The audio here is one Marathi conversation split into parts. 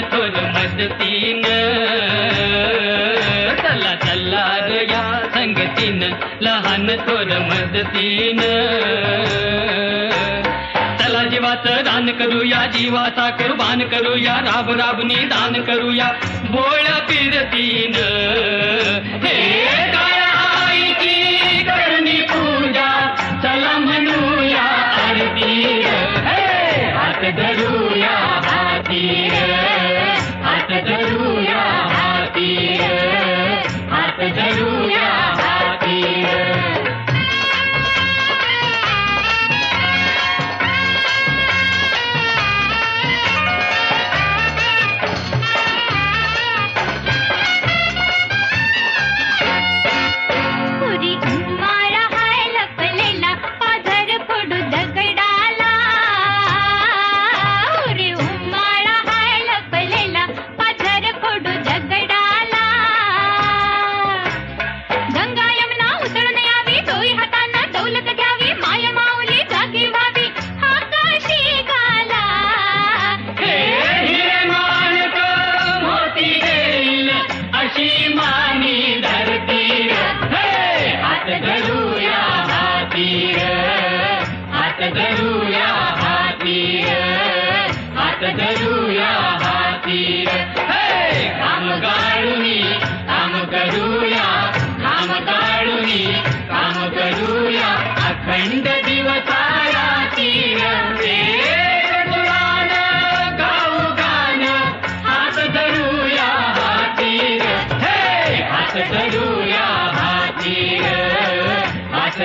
थोर मदतीन चला चला या संगतीन लहान थोर मदतीन चला जीवाचं दान करूया जीवाचा कुर्बान करूया राब राबनी दान करूया. बोळ फिरतीन. हे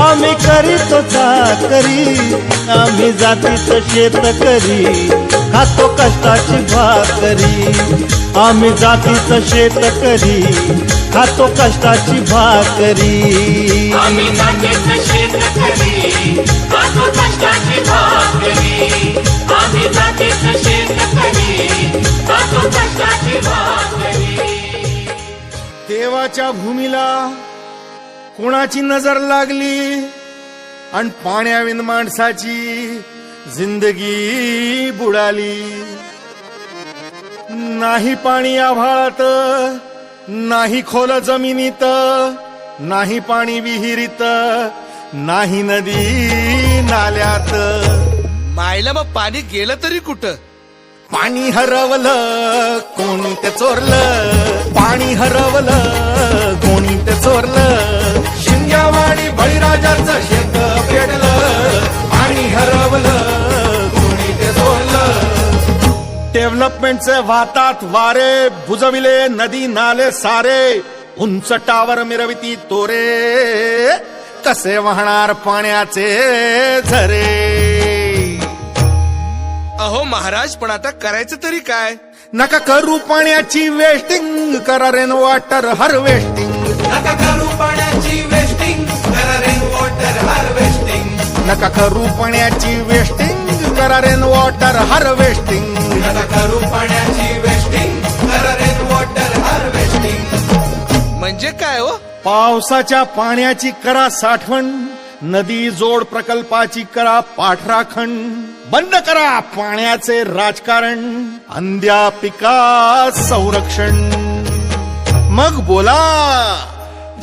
आम्ही करीतो चाकरी आम्ही जातीचं शेतकरी खातो कष्टाची भाकरी. आम्ही जातीचं शेतकरी खातो कष्टाची भाकरी. आम्ही जातीचं शेतकरी खातो कष्टाची भाकरी. आम्ही जातीचं शेतकरी खातो कष्टाची भाकरी. देवाच्या भूमीला कुणाची नजर लागली? आणि पाण्याविन माणसाची जिंदगी बुडाली. नाही पाणी आभाळात नाही खोल जमिनीत नाही पाणी विहिरीत नाही नदी नाल्यात. मायला मग पाणी गेलं तरी कुठं? पाणी हरवलं कोणी ते चोरलं. पाणी हरवलं कोणी ते चोरलं. शिंग्यावाडी बळीराजाचं शेत पेटलं पाणी हरवलं कोणी ते चोरलं डेव्हलपमेंटचे वाहतात वारे बुजविले नदी नाले सारे. उंच टावर मिरविती तोरे. कसे वाहणार पाण्याचे झरे? अहो महाराज पण आता करायचं तरी काय? नका करू पाण्याची वेस्टिंग करा rain water harvesting water harvesting नका करू पाण्याची वेस्टिंग करा रेन वॉटर हार्वेस्टिंग नका करू पाण्याची वेस्टिंग करा रेन वॉटर हार्वेस्टिंग म्हणजे काय हो? पावसाच्या पाण्याची करा साठवण नदी जोड प्रकल्पाची करा पाठराखण. बंद करा पाण्याचे राजकारण अंध्या पिका संरक्षण. मग बोला.